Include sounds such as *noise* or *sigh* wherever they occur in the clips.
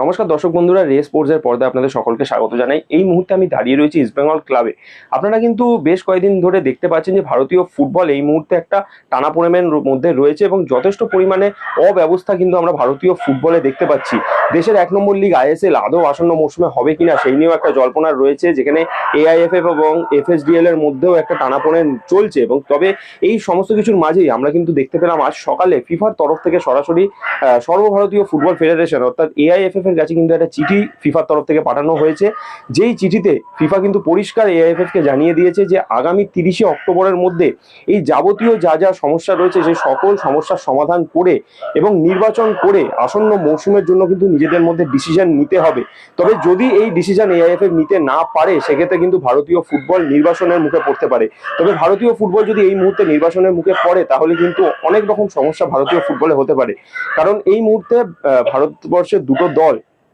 নমস্কার দর্শক বন্ধুরা, রেস স্পোর্টসের পর্দায় আপনাদের সকলকে স্বাগত জানাই। এই মুহূর্তে আমি দাঁড়িয়ে রয়েছি ইস্টবেঙ্গল ক্লাবে আপনারা কিন্তু বেশ কয়েকদিন ধরে দেখতে পাচ্ছেন যে ভারতীয় ফুটবল এই মুহূর্তে একটা টানাপোড়েনের মধ্যে রয়েছে এবং যথেষ্ট পরিমাণে অব্যবস্থা কিন্তু আমরা ভারতীয় ফুটবলে দেখতে পাচ্ছি। দেশের এক নম্বর লিগ আইএসএল আদৌ আসন্ন মৌসুমে হবে কিনা সেই নিয়েও একটা জল্পনা রয়েছে, যেখানে এআইএফএফ এবং এফএসডিএল এর মধ্যেও একটা টানাপোড়েন চলছে এবং তবে এই সমস্ত কিছুর মাঝেই আমরা কিন্তু দেখতে পেলাম আজ সকালে ফিফার তরফ থেকে সরাসরি সর্বভারতীয় ফুটবল ফেডারেশন অর্থাৎ এআইএফএফ এর কাছে কিন্তু একটা চিঠি ফিফার তরফ থেকে পাঠানো হয়েছে। যেই চিঠিতে ফিফা কিন্তু পরিষ্কার এআইএফএফকে জানিয়ে দিয়েছে যে, আগামী তিরিশে অক্টোবরের মধ্যে এই যাবতীয় যা যা সমস্যা রয়েছে, সেই সকল সমস্যার সমাধান করে এবং নির্বাচন করে আসন্ন মৌসুমের জন্য কিন্তু নিজেদের মধ্যে ডিসিশন নিতে হবে। তবে যদি এই ডিসিশন এআইএফএফ নিতে না পারে, সেক্ষেত্রে কিন্তু ভারতীয় ফুটবল নির্বাচনের মুখে পড়তে পারে। তবে ভারতীয় ফুটবল যদি এই মুহূর্তে নির্বাচনের মুখে পড়ে, তাহলে কিন্তু অনেক রকম সমস্যা ভারতীয় ফুটবলে হতে পারে। কারণ এই মুহূর্তে ভারতবর্ষের দুটো দল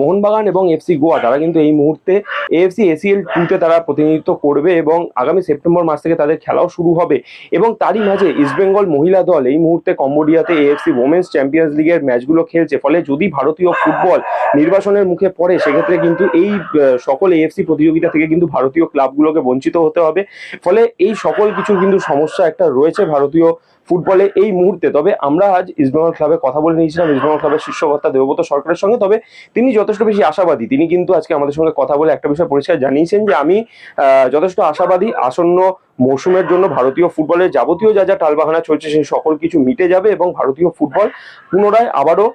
মোহনবাগান এবং এফসি গোয়া, তারা কিন্তু এই মুহূর্তে এএফসি, এসিএল টুতে তারা প্রতিনিধিত্ব করবে এবং আগামী সেপ্টেম্বর মাস থেকে তাদের খেলাও শুরু হবে। এবং তারই মাঝে ইস্টবেঙ্গল মহিলা দল এই মুহূর্তে কম্বোডিয়াতে এএফসি ওমেন্স চ্যাম্পিয়ন্স লিগের ম্যাচগুলো খেলছে। ফলে যদি ভারতীয় ফুটবল নির্বাচনের মুখে পড়ে, সেক্ষেত্রে কিন্তু এই সকল এএফসি প্রতিযোগিতা থেকে কিন্তু ভারতীয় ক্লাবগুলোকে বঞ্চিত হতে হবে। ফলে এই সকল কিছু কিন্তু সমস্যা একটা রয়েছে ভারতীয় ফুটবলে এই মুহূর্তে। তবে আমরা আজ ইস্টবেঙ্গল ক্লাবে কথা বলে নিয়েছিলাম। ইস্টবেঙ্গল ক্লাবের শীর্ষকর্তা দেবব্রত সরকারের সঙ্গে। তবে তিনি যথেষ্ট বেশি আশাবাদী। তিনি কিন্তু আজকে আমাদের সঙ্গে কথা বলে একটা বিষয় পরিষ্কার জানিয়েছেন যে আমি যথেষ্ট আশাবাদী আসন্ন মৌসুমের জন্য ভারতীয় ফুটবলের যাবতীয় যা যা টালবাহানা চলছে সেই সকল কিছু মিটে যাবে এবং ভারতীয় ফুটবল পুনরায় আবারও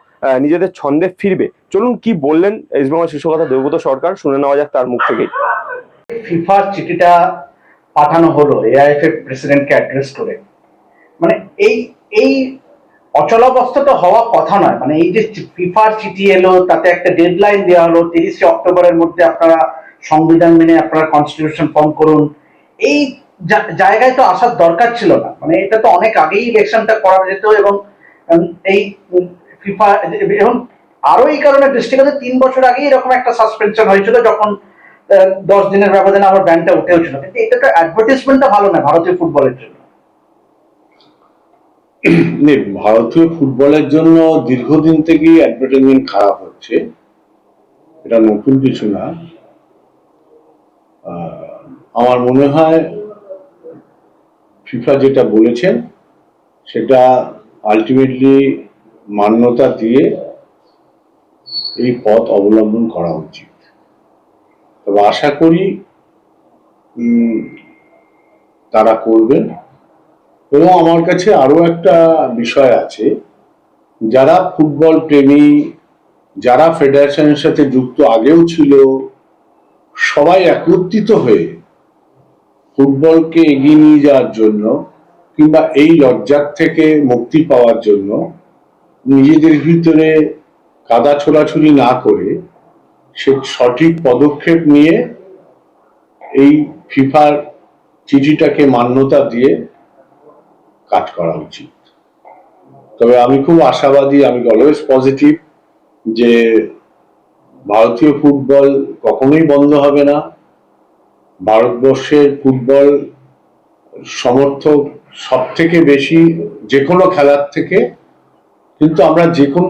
নিজেদের ছন্দে ফিরবে। চলুন কি বললেন ইস্টবেঙ্গল কথা দেবব্রত সরকার, শুনে নেওয়া যাক তার মুখ থেকেই। ফিফার চিঠিটা পাঠানো হলো এআইএফএফ প্রেসিডেন্টকে অ্যাড্রেস করে। মানে এই এই অচলাবস্থাটা হওয়া কথা নয়। মানে এই যে ফিফার চিঠি এলো তাতে একটা ডেডলাইন দেওয়া হলো, তিরিশে অক্টোবরের মধ্যে আপনারা সংবিধান মেনে আপনারা কনস্টিটিউশন ফর্ম করুন। এই জায়গায় তো আসার দরকার ছিল না। মানে এটা তো অনেক আগেই ইলেকশনটা করা যেত এবং এই ফিফা এবং আরও এই কারণে দৃষ্টিগত তিন বছর আগেই এরকম একটা সাসপেনশন হয়েছিল যখন দশ দিনের ব্যবধানে আমার ব্যান্ডটা উঠেও ছিল। কিন্তু এটা তো অ্যাডভার্টাইজমেন্টটা ভালো না ভারতীয় ফুটবলের জন্য। *clears throat* ভারতীয় ফুটবলের জন্য দীর্ঘদিন থেকেই অ্যাডভার্টাইজমেন্ট খারাপ হচ্ছে। এটা নতুন কিছু না। আমার মনে হয় ফিফা যেটা বলেছেন, সেটা আলটিমেটলি মান্যতা দিয়ে এই পথ অবলম্বন করা উচিত। তবে আশা করি তারা করবেন। এবং আমার কাছে আরও একটা বিষয় আছে। যারা ফুটবল প্রেমী, যারা ফেডারেশনের সাথে যুক্ত আগেও ছিল, সবাই একত্রিত হয়ে ফুটবলকে এগিয়ে নিয়ে যাওয়ার জন্য কিংবা এই লজ্জার থেকে মুক্তি পাওয়ার জন্য নিজেদের ভিতরে কাদা ছোড়াছুড়ি না করে সে সঠিক পদক্ষেপ নিয়ে এই ফিফার চিঠিটাকে মান্যতা দিয়ে কাজ করা উচিত। তবে আমি খুব আশাবাদী, আমি অলওয়েজ পজিটিভ যে ভারতীয় ফুটবল কখনোই বন্ধ হবে না। ভারতবর্ষের ফুটবল সমর্থক সব থেকে বেশি যে কোনো খেলার থেকে, কিন্তু আমরা যে কোনো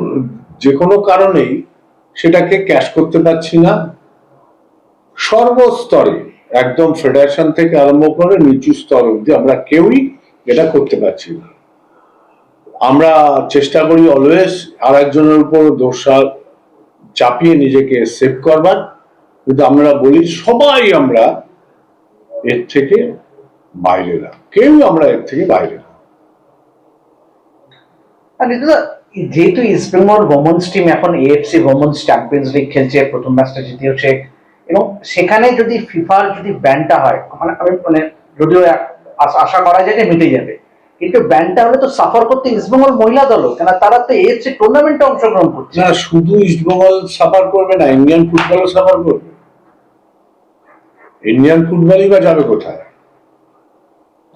যে কোনো কারণেই সেটাকে ক্যাশ করতে পারছি না। সর্বস্তরে, একদম ফেডারেশন থেকে আরম্ভ করে নিচু স্তর অব্দি আমরা কেউই এটা করতে পারছি না। আমরা চেষ্টা করি অলওয়েজ আর একজনের উপর দোষা চাপিয়ে নিজেকে সেভ করবার। কিন্তু আমরা বলি সবাই আমরা এর থেকে বাইরে না। কেউ আমরা এর থেকে বাইরে না। যেহেতু ইস্টবেঙ্গল ওমেন্স টিম এখন এএফসি ওমেন্স চ্যাম্পিয়ন্স লিগ খেলছে, প্রথম ম্যাচটা জিতেওছে এবং সেখানে যদি ফিফার যদি ব্যানটা হয় মানে আমি মানে যদিও এক- আশা- করা যায় যে মিটে যাবে। কিন্তু ব্যানটা হলে তো সাফার করতে ইস্টবেঙ্গল মহিলা দলও কেন তারা তো এএফসি টুর্নামেন্টে অংশগ্রহণ করছে। না, শুধু ইস্টবেঙ্গল সাফার করবে না ইন্ডিয়ান ফুটবলও সাফার করবে। ইন্ডিয়ান ফুটবলই বা যাবে কোথায়?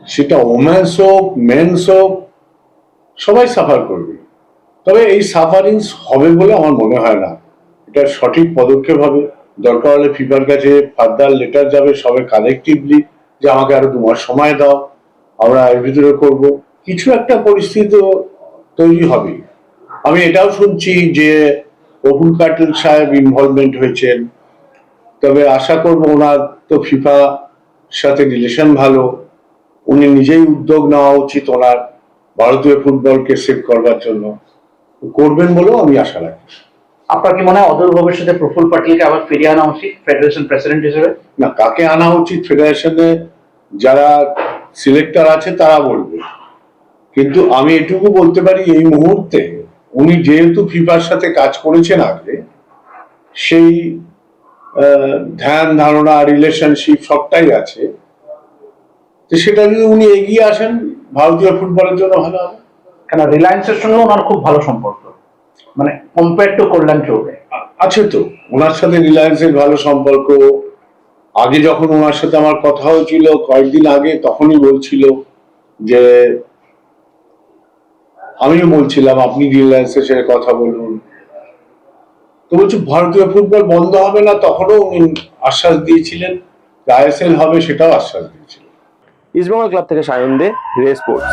সেটা ওমেন্স হোক মেন্স হোক, সবাই সাফার করবে। তবে এই সাফারিংস হবে বলে আমার মনে হয় না। এটা সঠিক পদক্ষেপ হবে। দরকার হলে ফিফার কাছে ফার্দার লেটার যাবে, সবে কালেকটিভলি যে আমাকে আরও দু মাস সময় দাও, আমরা এর ভিতরে করব। কিছু একটা পরিস্থিতি তো তৈরি হবে। আমি এটাও শুনছি যে প্রফুল কাটিল সাহেব ইনভলভমেন্ট হয়েছেন। তবে আশা করব ওনার তো ফিফা সাথে রিলেশন ভালো। উনি নিজেই উদ্যোগ নেওয়া উচিত ওনার ভারতীয় ফুটবলকে সেভ করবার জন্য। করবেন বলেও আমি আশা রাখি। আপনার কি মনে হয় অদূর ভবিষ্যতে প্রফুল পাটিলকে আবার ফিরিয়ে আনা উচিত ফেডারেশন প্রেসিডেন্ট হিসেবে? না কাকে আনা উচিত ফেডারেশনে যারা সিলেক্টর আছে তারা বলবে। কিন্তু আমি এটুকু বলতে পারি এই মুহূর্তে উনি যেহেতু ফিফার সাথে কাজ করেছেন আগে সেই ধ্যান ধারণা রিলেশনশিপ সবটাই আছে। তো সেটা যদি উনি এগিয়ে আসেন ভারতীয় ফুটবলের জন্য ভালো হবে। কেন রিলায়েন্সের সঙ্গে ওনার খুব ভালো সম্পর্ক। মানে কম্পেয়ার টু কল্যাণ চৌবে আছে তো। ওনার সাথে রিলায়েন্সের ভালো সম্পর্ক। আগে যখন ওনার সাথে আমার কথা হয়েছিল কয়েকদিন আগে তখনই বলছিল যে আমিও বলছিলাম আপনি রিলায়েন্সের সাথে কথা বলুন। তো বলছি ভারতীয় ফুটবল বন্ধ হবে না? তখনও উনি আশ্বাস দিয়েছিলেন। আইএসএল হবে সেটাও আশ্বাস দিয়েছিলেন। ইস্টবেঙ্গল ক্লাব থেকে সায়ন দে রে স্পোর্টস।